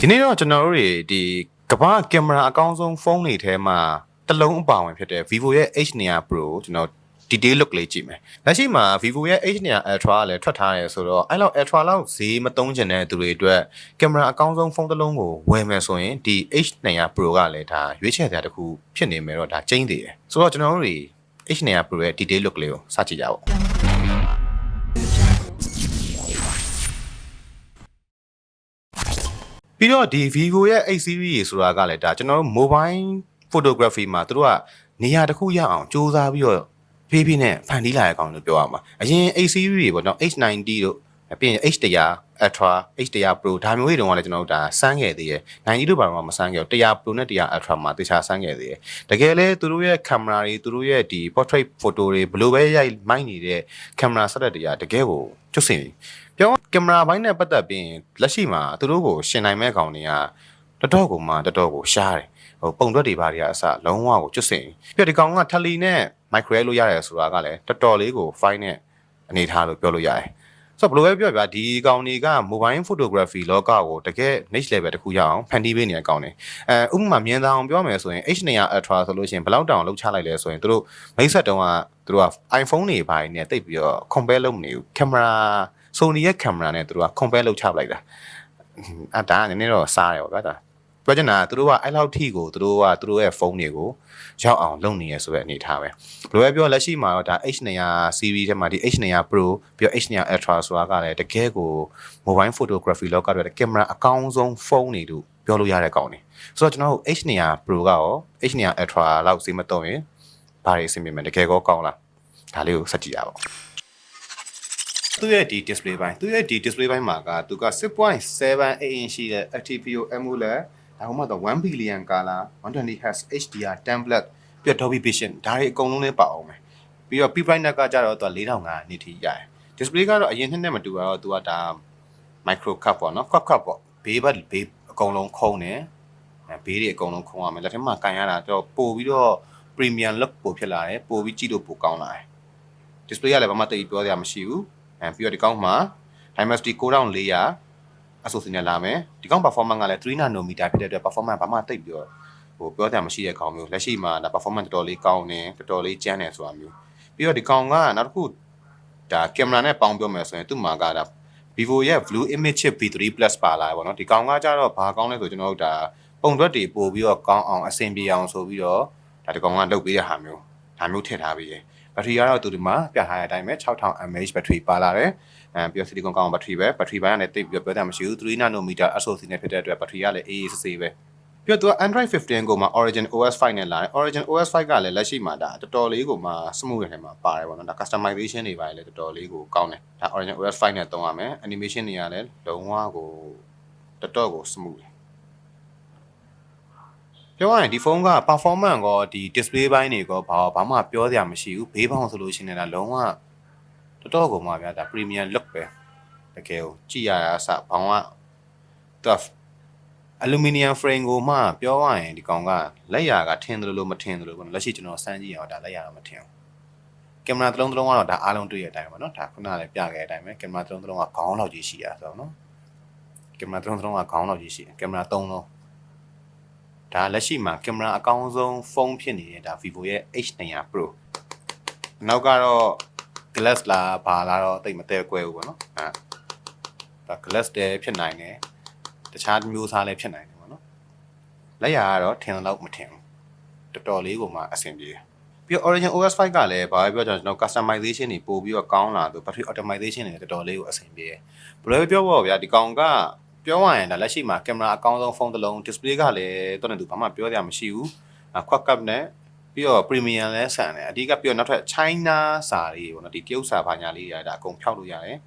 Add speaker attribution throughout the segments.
Speaker 1: ဒီနေ့တော့ကျွန်တော်တို့တွေဒီကမ္ဘာကင်မရာအကောင်းဆုံးဖုန်းတွေထဲမှာတစ်လုံးအပါဝင်ဖြစ်တဲ့ Vivo ရဲ့ H900 Pro ကိုကျွန်တော် detail look လေးကြည့်မယ်။လက်ရှိမှာ Vivo ရဲ့ H900 Ultra ကလည်းထွက်ထားတယ်ဆိုတော့အဲ့လောက် Ultra လောက်ဈေးမသုံးချင်တဲ့သူတွေအတွက်ကင်မရာအကောင်းဆုံးဖုန်းတစ်လုံးကိုဝယ်မယ်ဆိုရင်ဒီ H900 Pro ကလည်းဒါရွေးချယ်စရာတစ်ခုဖြစ်နေမယ်တော့ဒါကျင်းသေးတယ်။ဆိုတော့ကျွန်တော်တို့တွေ H900 Pro ရဲ့ detail look လေးကိုစကြည့်ကြပါဦး။ ပြီးတော့ဒီ Vivo ရဲ့ 8 series ရေဆိုတာကလည်းဒါကျွန်တော်တို့ mobile photography မှာသူတို့ကနေရာတစ်ခုရအောင်စူးစမ်းပြီးတော့ဖေးဖေးနဲ့ဖန်တီးလာတဲ့ကောင်လို့ပြောရမှာအရင် 8 series တွေပေါ့နော် H90 တို့ပြီးရင် H100 Ultra H100 Pro ဒါမျိုးတွေတုန်းကလည်းကျွန်တော်တို့ဒါစမ်းခဲ့သေးတယ်90တို့ဘာမှမစမ်းခဲ့ဘူး100 Pro နဲ့100 Ultra မှာတခြားစမ်းခဲ့သေးတယ်တကယ်လဲသူတို့ရဲ့ camera တွေသူတို့ရဲ့ဒီ portrait photo တွေဘယ်လိုပဲရိုက်မိုက်နေတဲ့ camera setup တွေကတကယ်ကိုကျွတ်စင် ပြောကင်မရာဘိုင်းနဲ့ပတ်သက်ပြီးလက်ရှိမှာသူတို့ကိုရှင်နိုင်မဲ့ကောင်တွေကတော်တော်ကိုမှတော်တော်ကိုရှားတယ်ဟိုပုံတွက်တွေဘာတွေကအစလုံးဝကိုကျွတ်စင်ပြဒီကောင်ကထလီနဲ့ micro လို့ရတယ်ဆိုတာကလည်းတော်တော်လေးကို fine နဲ့အနေထားလို့ပြောလို့ရတယ်ဆိုတော့ဘယ်လိုပဲပြောပြဒီကောင်တွေက mobile photography လောကကိုတကယ် next level တခုရအောင်ဖန်တီးပေးနေတဲ့ကောင်တွေအဲဥပမာမြင်သာအောင်ပြောမယ်ဆိုရင် H900 Ultra ဆိုလို့ရှိရင်ဘယ်လောက်တောင်လောက်ချလိုက်လဲဆိုရင်သူတို့မိတ်ဆက်တုံးကသူတို့က iPhone တွေဘာတွေနဲ့တိတ်ပြီးတော့ compare လုပ်မနေဘူး camera Sony ရဲ့ camera နဲ့သူတို့က compare လုပ်ချပလိုက်တာအဲဒါကနည်းနည်းတော့စားတယ်ပေါ့ဗျာဒါပြောချင်တာကသူတို့ကအဲ့လောက်ထိကိုသူတို့ကသူတို့ရဲ့ဖုန်းတွေကိုရောက်အောင်လုပ်နေရဆိုတဲ့အနေအထားပဲဘယ်လိုပဲပြောလက်ရှိမှာတော့ဒါ H900 series ထဲမှာဒီ H900 Pro ပြီးတော့ H900 Ultra ဆိုတာကလည်းတကယ်ကို mobile photography လောကတွေကင်မရာအကောင်းဆုံးဖုန်းတွေလို့ပြောလို့ရတဲ့ကောင်တွေဆိုတော့ကျွန်တော်တို့ H900 Pro ကရော H900 Ultra လောက်စီမတော့ရင်ဘာတွေအဆင်ပြေမလဲတကယ်ကောကောင်းလားဒါလေးကိုစက်ကြည့်ရအောင် သူ့ရဲ့ဒီ display ဘိုင်းသူ့ရဲ့ဒီ display ဘိုင်းမှာကသူက6.78 inch ရှိတဲ့ FTPO AMOLED ဒါမှမဟုတ်1 billion color 120 Hz HDR template ပြီးတော့ Dolby Vision ဒါတွေအကုန်လုံးလေးပါအောင်မယ်ပြီးတော့ P brightness ကကြတော့သူက4500နစ်ထိရတယ် display ကတော့အရင်နှစ်နဲ့မတူတော့သူကဒါ micro cup ပေါ့နော် cup cup ပေါ့ဘေးဘက်ဘေးအကုန်လုံးခုံးတယ်အဲဘေးတွေအကုန်လုံးခုံးရမယ်လက်ထက်မှာကန်ရတာတော့ပို့ပြီးတော့ premium look ပို့ဖြစ်လာတယ်ပို့ပြီးကြည့်လို့ပိုကောင်းလာတယ် display ကလည်းဘာမှတိတ်ပြောစရာမရှိဘူး အဲပြီးတော့ဒီကောင်းမှာ Dimensity 9400အဆိုစီနဲ့လာမယ်ဒီကောင်း performance ကလည်း3 nanometer ဖြစ်တဲ့အတွက် performance ဘာမှတိတ်ပြီးတော့ဟိုပြောစရာမရှိတဲ့ကောင်မျိုးလက်ရှိမှာဒါ performance တော်တော်လေးကောင်းတယ်တော်တော်လေးကျန်းတယ်ဆိုတာမျိုးပြီးတော့ဒီကောင်ကနောက်တစ်ခုဒါကင်မရာနဲ့ပေါင်းပြောမယ်ဆိုရင်သူ့မှာကဒါ Vivo ရဲ့ Blue Image Chip V3 Plus ပါလာတယ်ပေါ့နော်ဒီကောင်ကကြတော့ဘာကောင်းလဲဆိုကျွန်တော်တို့ဒါပုံတွက်တွေပို့ပြီးတော့ကောင်းအောင်အဆင်ပြေအောင်ဆိုပြီးတော့ဒါဒီကောင်ကလုပ်ပေးတဲ့ဟာမျိုးဒါမျိုးထည့်ထားပြီးရယ် ဘက်ထရီကတော့သူဒီမှာပြထားတဲ့အတိုင်းပဲ6000 mAh ဘက်ထရီပါလာတယ်အဲပြီးတော့ silicon ကောင်းဘက်ထရီပဲဘက်ထရီပိုင်းကလည်းတိတ်ပြီးတော့ပြောတာမရှိဘူး3 nanometer SoC နဲ့ဖြစ်တဲ့အတွက်ဘက်ထရီကလည်းအေးအေးဆေးဆေးပဲပြီးတော့သူက Android 15ကိုမှ Origin OS 5နဲ့လာတယ် Origin OS 5ကလည်းလက်ရှိမှာဒါတော်တော်လေးကိုမှ smooth နဲ့မှာပါတယ်ပေါ့နော်ဒါ customization တွေပါတယ်လည်းတော်တော်လေးကိုကောင်းတယ်ဒါ Origin OS 5နဲ့သုံးရမယ် animation တွေကလည်းလုံးဝကိုတော်တော်ကို smooth တယ် ပြောရရင်ဒီဖုန်းက performance ကောဒီ display ဘိုင်းတွေကောဘာဘာမှပြောစရာမရှိဘူးဘေးပေါင်းဆိုလို့ရှိနေတာလုံးဝတော်တော်ကိုမှဗျာဒါ premium look ပဲတကယ်ကိုကြည့်ရတာအစဘောင်းက tough aluminum frame ကိုမှပြောရရင်ဒီကောင်ကလက်ရာကထင်းတယ်လို့မထင်းတယ်လို့ပေါ့နော်လက်ရှိကျွန်တော်စမ်းကြည့်အောင်ဒါလက်ရာတော့မထင်းဘူးကင်မရာတစ်လုံးတစ်လုံးကတော့ဒါအားလုံးတွေ့ရတဲ့အတိုင်းပါနော်ဒါခုနကလည်းပြခဲ့တဲ့အတိုင်းပဲကင်မရာတစ်လုံးတစ်လုံးကခေါင်းလောက်ကြီးရှိရဆိုတော့နော်ကင်မရာတစ်လုံးတစ်လုံးကခေါင်းလောက်ကြီးရှိတယ်ကင်မရာ၃လုံး ဒါလက်ရှိမှာကင်မရာအကောင်းဆုံးဖုန်းဖြစ်နေတဲ့ဒါ Vivo ရဲ့ H900 Pro နောက်ကတော့ glass လာဘာလာတော့တိတ်မတဲကွဲဘူးပေါ့နော်အဲဒါ glass တဲဖြစ်နိုင်တယ်တခြားမျိုးစားလည်းဖြစ်နိုင်တယ်ပေါ့နော်လက်ရာကတော့ထင်တော့မထင်ဘူးတော်တော်လေးကိုမှအဆင်ပြေတယ်ပြီးတော့ Origin OS 5ကလည်းဘာပဲပြောကြကျွန်တော် customization တွေပို့ပြီးတော့ကောင်းလာသူ battery optimization တွေတော်တော်လေးကိုအဆင်ပြေတယ်ဘယ်လိုပြောပေါ့ဗျာဒီကောင်က ပြောရရင်ဒါလက်ရှိမှာကင်မရာအကောင်းဆုံးဖုန်းတစ်လုံး display ကလည်းတော့နေသူဘာမှပြောရမရှိဘူး quad cap နဲ့ပြီးတော့ premium လဲဆန်တယ်အဓိကပြီးတော့နောက်ထပ် China စာတွေပေါ့နော်ဒီတရုတ်စာဘာညာလေးတွေဒါအကုန်ဖြောက်လို့ရတယ်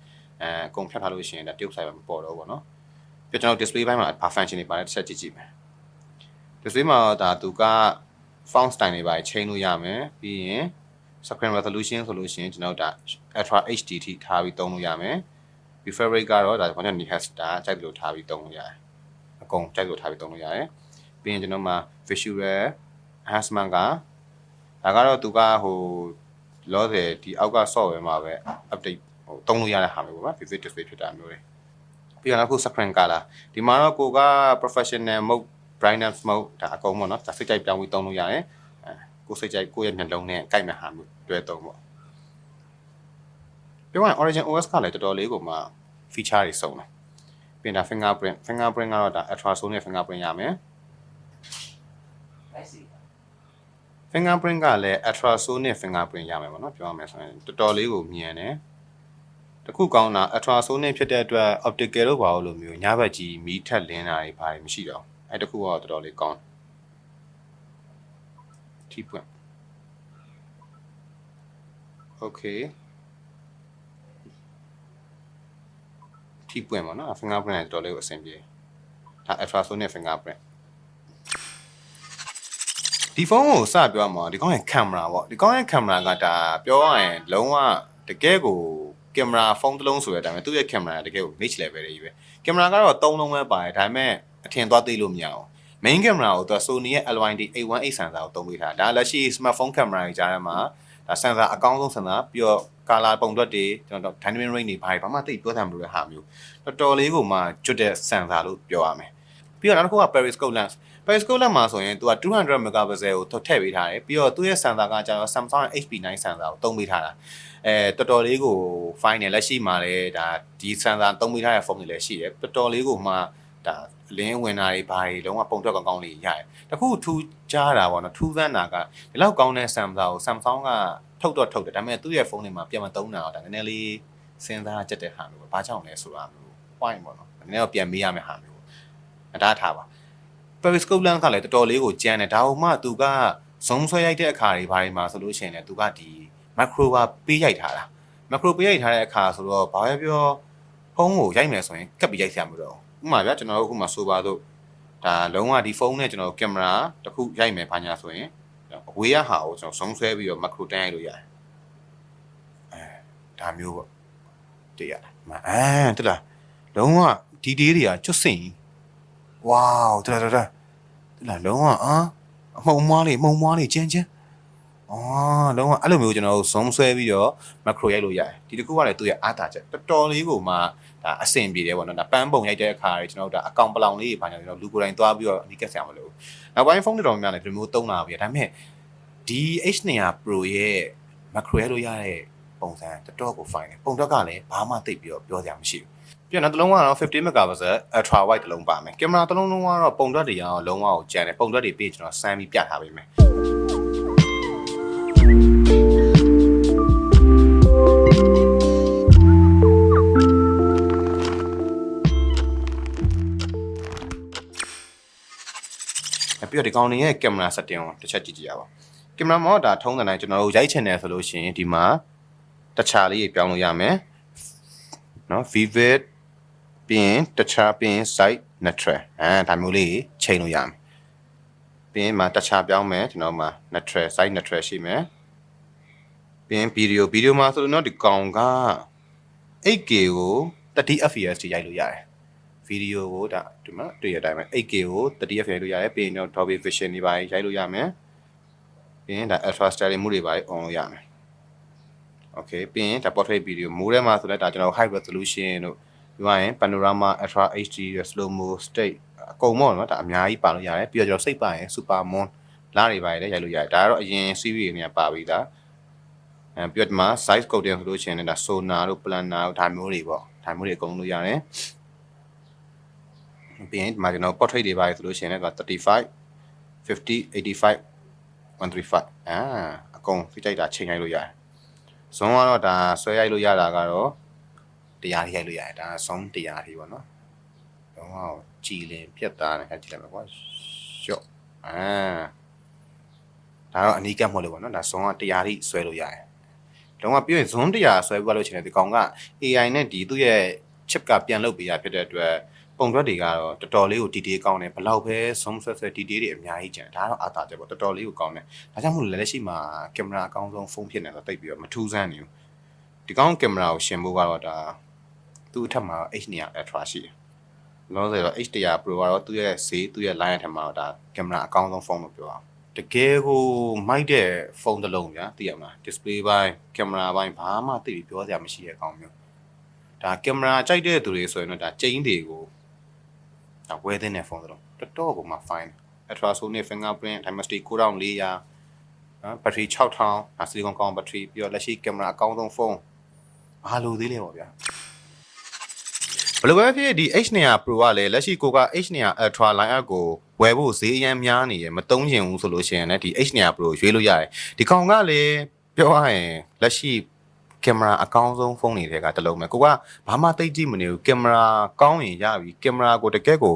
Speaker 1: အဲအကုန်ဖြောက်ထားလို့ရှိရင်ဒါတရုတ်စာပဲမပေါ်တော့ဘူးပေါ့နော်ပြီးတော့ကျွန်တော် display ဘိုင်းမှာဘာ function တွေပါတယ်တစ်ချက်ကြည့်ကြည့်မယ် display မှာဒါသူက font style တွေပါချိန်လို့ရမယ်ပြီးရင် screen resolution ဆိုလို့ရှိရင်ကျွန်တော်ဒါ ultra HD ထိထားပြီးသုံးလို့ရမယ် ပြီး favorite ကတော့ဒါဘာကြောင့် Nihas ဒါကြိုက်လို့ထားပြီးသုံးလို့ရတယ်အကုန်ကြိုက်လို့ထားပြီးသုံးလို့ရတယ်ပြီးရင်ကျွန်တော်မှာ visual enhancement ကဒါကတော့သူကဟိုလောဆယ်ဒီအောက်က software မှာပဲ update ဟိုသုံးလို့ရတဲ့ဟာမျိုးပေါ့ဗျာ vivid display ဖြစ်တာမျိုးတွေပြီးတော့အခု screen color ဒီမှာတော့ကိုက professional mode brightness mode ဒါအကုန်ပေါ့နော်ဒါစိတ်ကြိုက်ပြောင်းပြီးသုံးလို့ရတယ်အဲကိုစိတ်ကြိုက်ကိုယ့်ရဲ့မျက်လုံးနဲ့ကြိုက်မဲ့ဟာမျိုးတွဲသုံးပေါ့ ပြောရရင် origin os ကလည်းတော်တော်လေးကိုမှ feature တွေစုံတယ်ပြင်တာ fingerprint fingerprint ကတော့ဒါ ultrasonic fingerprint ရမယ်
Speaker 2: လိုက်စီ
Speaker 1: fingerprint ကလည်း ultrasonic fingerprint ရမယ်ပေါ့နော်ပြောရမယ်ဆိုရင်တော်တော်လေးကိုမြင်တယ်တခုကောင်းတာ ultrasonic ဖြစ်တဲ့အတွက် optical လို့ပါလို့မျိုးညဘက်ကြီးမီးထက်လင်းတာတွေဘာတွေမရှိတော့အဲတခုကတော့တော်တော်လေးကောင်းထိပွင့် okay ထိပွင့်ပါနော် fingerprint ကတော်တော်လေးကိုအဆင်ပြေဒါ ultrasonic fingerprint ဒီဖုန်းကိုစပြောမှာဒီကောင်းရဲ့ကင်မရာပေါ့ဒီကောင်းရဲ့ကင်မရာကဒါပြောရရင်လုံးဝတကယ်ကိုကင်မရာဖုန်းတစ်လုံးဆိုတဲ့အတိုင်းပဲသူ့ရဲ့ကင်မရာတကယ်ကို next level တွေကြီးပဲကင်မရာကတော့၃လုံးပဲပါတယ်ဒါပေမဲ့အထင်သွားသိလို့မရအောင် main camera ကိုသူက Sony ရဲ့ LYD 818 sensor ကိုသုံးပေးထားတာဒါလက်ရှိ smartphone camera တွေကြားထဲမှာဒါ sensor အကောင်းဆုံး sensor ပြီးတော့ color ပုံတွက်တွေကျွန်တော် dynamic range တွေဘာတွေဘာမှသိပြောတာမလို့တဲ့ဟာမျိုးတော်တော်လေးကိုမှကျွတ်တဲ့ sensor လို့ပြောရမယ်ပြီးတော့နောက်တစ်ခုက periscope lens periscope lens မှာဆိုရင်သူက200 megapixel ကိုထည့်ပေးထားတယ်ပြီးတော့သူ့ရဲ့ sensor ကကျတော့ Samsung HP9 sensor ကိုသုံးပေးထားတာအဲတော်တော်လေးကို fine နဲ့လက်ရှိမှာလည်းဒါဒီ sensor သုံးပေးထားတဲ့ phone တွေလည်းရှိတယ်တော်တော်လေးကိုမှဒါ လင်းဝင်တာတွေဘာတွေလုံးဝပုံထွက်ကောင်းကောင်းလေးရတယ်တခုထူးကြတာပေါ့နော်ထူးဆန်းတာကဒီလောက်ကောင်းတဲ့ Samsung ကို Samsung ကထုတ်တော့ထုတ်တယ်ဒါပေမဲ့သူ့ရဲ့ဖုန်းတွေမှာပြန်မသုံးတာတော့ဒါနည်းနည်းလေးစဉ်းစားကြက်တဲ့ဟာမျိုးပဲဘာကြောင့်လဲဆိုတာမျိုး point ပေါ့နော်နည်းနည်းတော့ပြန်မေးရမယ့်ဟာမျိုးအတားထားပါ periscope lens ကလည်းတော်တော်လေးကိုကျန်းတယ်ဒါမှမှသူက zoom ဆွဲရိုက်တဲ့အခါတွေဘာတွေမှာဆိုလို့ရှိရင်လည်းသူကဒီ macro ကပေးရိုက်ထားတာ macro ပေးရိုက်ထားတဲ့အခါဆိုတော့ဘာပဲပြောဖုန်းကိုရိုက်မယ်ဆိုရင်ကပ်ပြီးရိုက်ဆရာမလို့တော့ ဥပမာဗျာကျွန်တော်တို့အခုမှဆိုပါတော့ဒါလုံးဝဒီဖုန်းနဲ့ကျွန်တော်ကင်မရာတစ်ခုရိုက်မယ်ဘာညာဆိုရင်အဝေးရဟာကိုကျွန်တော် zoom ဆွဲပြီးတော့ macro တန်းရိုက်လို့ရတယ်အဲဒါမျိုးပေါ့တည်ရတယ်မအဲတလားလုံးဝဒီဒေးတွေကကျွတ်စင်ဝေါတလားတလားတလားလုံးဝအာအမှုံမွားလေးမှုံမွားလေးကျန်းကျန်း အော်လုံးဝအဲ့လိုမျိုးကျွန်တော်တို့ zoom ဆွဲပြီးတော့ macro ရိုက်လို့ရတယ်ဒီတစ်ခုကလည်းသူ့ရဲ့အားသာချက်တော်တော်လေးကိုမှဒါအဆင်ပြေတယ်ပေါ့နော်ဒါပန်းပုံရိုက်တဲ့အခါတွေကျွန်တော်တို့ဒါအကောင်ပလောင်လေးတွေဘာညာကျွန်တော်လူကိုယ်တိုင်သွားပြီးတော့အနီးကပ်ဆရာမလို့နောက်ပိုင်းဖုန်းတွေတော်များများလည်းဒီလိုမျိုးသုံးလာပြီဒါပေမဲ့ဒီ H900 Pro ရဲ့ macro ရိုက်လို့ရတဲ့ပုံစံတော်တော်ကို fine တယ်ပုံတွက်ကလည်းဘာမှသိပ်ပြီးတော့ပြောစရာမရှိဘူးပြန်တော့တစ်လုံးကတော့50 megapixel ultra wide တစ်လုံးပါမယ်ကင်မရာတစ်လုံးလုံးကတော့ပုံတွက်တွေကတော့လုံးဝကိုကျန်တယ်ပုံတွက်တွေပြီးကျွန်တော်စမ်းပြီးပြထားပေးမယ် တော့ဒီကောင်နေရဲ့ကင်မရာ setting ကိုတစ်ချက်ကြည့်ကြည့်ရပါကင်မရာမောဒါထုံးတဲ့တိုင်းကျွန်တော်တို့ရိုက်ချင်တယ်ဆိုလို့ရှိရင်ဒီမှာတခြားလေးပြောင်းလို့ရမယ်နော် vivid ပြီးရင်တခြားပြီးရင် site neutral အဲဒါမျိုးလေးချိန်လို့ရမယ်ပြီးရင်မှာတခြားပြောင်းမယ်ကျွန်တော်မှာ neutral site neutral ရှိမယ်ပြီးရင် video video မှာဆိုတော့ဒီကောင်က 8K ကို 30 fps ထိရိုက်လို့ရတယ် ဗီဒီယိုကိုဒါဒီမှာတွေ့ရတဲ့အတိုင်းပဲ 8K ကို 30 fps ရိုက်လို့ရတယ်ပြီးရင်တော့ Dolby Vision တွေပါရိုက်လို့ရမယ်ပြီးရင်ဒါ Ultra Sterling မှုတွေပါ on လို့ရမယ် Okay ပြီးရင်ဒါ portrait video မိုးထဲမှာဆိုတော့ဒါကျွန်တော် high resolution တို့ပြီးသွားရင် panorama ultra HD slow mo state အကုန်ပေါ့နော်ဒါအများကြီးပါလို့ရတယ်ပြီးတော့ကျွန်တော်စိတ်ပါရင် super moon လားတွေပါလည်းရိုက်လို့ရတယ်ဒါကတော့အရင် series တွေနဲ့ပါပြီးသားအဲပြီးတော့ဒီမှာ size coding ဆိုလို့ရှိရင်ဒါ sonar တို့ planner တို့ဒါမျိုးတွေပေါ့ဒါမျိုးတွေအကုန်လို့ရတယ် ပြီးရင်ဒီမှာကျွန်တော် portrait တွေပါဆိုလို့ရှိရင်လည်း35 50 85 135အာအကုန်ဖိကြိုက်တာချိန်ရိုက်လို့ရတယ်ဇွန်ကတော့ဒါဆွဲရိုက်လို့ရတာကတော့တရားထိရိုက်လို့ရတယ်ဒါဇွန်တရားထိပေါ့နော်တော့ကြည်လင်ပြက်သားတယ်ခါကြည့်လိုက်မယ်ကွာရှော့အာဒါတော့အနီးကပ်မဟုတ်လို့ပေါ့နော်ဒါဇွန်ကတရားထိဆွဲလို့ရတယ်လုံးဝပြောရင်ဇွန်တရားဆွဲပြလို့ချင်တယ်ဒီကောင်က AI နဲ့ဒီသူ့ရဲ့ chip ကပြန်လုပ်ပေးရဖြစ်တဲ့အတွက် ပုံတွက်တွေကတော့တော်တော်လေးကို detail ကောင်းတယ်ဘလောက်ပဲ zoom ဆွဲဆွဲ detail တွေအများကြီးကျန်ဒါကတော့အာသာချက်ပေါ့တော်တော်လေးကိုကောင်းတယ်ဒါကြောင့်မို့လို့လက်ရှိမှာကင်မရာအကောင်းဆုံးဖုန်းဖြစ်နေတော့တိတ်ပြီးတော့မထူးဆန်းနေဘူးဒီကောင်းကင်မရာကိုရှင်ဖို့ကတော့ဒါသူ့အထက်မှာ H900 Ultra ရှိတယ်လောဆယ်တော့ H100 Pro ကတော့သူ့ရဲ့ဈေးသူ့ရဲ့ line အထက်မှာတော့ဒါကင်မရာအကောင်းဆုံးဖုန်းလို့ပြောအောင်တကယ်ကိုမိုက်တဲ့ဖုန်းတစ်လုံးဗျာသိရမလား display ဘိုင်းကင်မရာဘိုင်းဘာမှသိပြီးပြောစရာမရှိတဲ့အကောင်းမျိုးဒါကင်မရာကြိုက်တဲ့သူတွေဆိုရင်တော့ဒါကျိန်းတွေကိုဒါ ဝယ်တဲ့နဲ့ဖုန်းတော့တော်တော်ကိုမှ fine ultrasonic fingerprint dimensity 9400နော်ဘက်ထရီ6000ဒါဆီလီကွန်ကောင်းဘက်ထရီပြီးတော့လက်ရှိကင်မရာအကောင်းဆုံးဖုန်းဘာလို့သေးလဲပေါ့ဗျာဘယ်လိုပဲဖြစ်ဒီ H900 Pro ကလည်းလက်ရှိကိုက H900 Ultra line up ကိုဝယ်ဖို့ဈေးအရင်များနေရမတုံးချင်ဘူးဆိုလို့ရှိရင်လည်းဒီ H900 Pro ရွေးလို့ရတယ်ဒီကောင်ကလည်းပြောရရင်လက်ရှိ ကင်မရာအကောင်းဆုံးဖုန်းတွေထဲကတစ်လုံးပဲကိုကဘာမှသိကြည့်မနေဘူးကင်မရာကောင်းရင်ရပြီကင်မရာကိုတကယ်ကို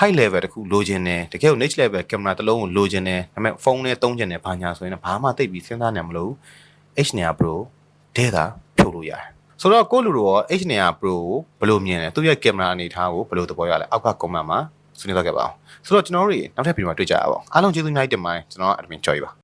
Speaker 1: high level တခုလိုချင်တယ်တကယ်ကို next level ကင်မရာတစ်လုံးကိုလိုချင်တယ်ဒါပေမဲ့ဖုန်းနဲ့သုံးချင်တယ်ဘာညာဆိုရင်တော့ဘာမှသိပြီးစဉ်းစားနေမလို့ H900 Pro ဒဲတာဖြုတ်လို့ရတယ်ဆိုတော့ကိုလူတို့ရော H900 Pro ကိုဘယ်လိုမြင်လဲသူ့ရဲ့ကင်မရာအနေထားကိုဘယ်လိုသဘောရလဲအောက်က comment မှာဆွေးနွေးတော့ခဲ့ပါအောင်ဆိုတော့ကျွန်တော်တို့နောက်ထပ်ဗီဒီယိုမှာတွေ့ကြရအောင်အားလုံးကျေးဇူးအများကြီးတင်ပါတယ်ကျွန်တော်က admin joy ပါ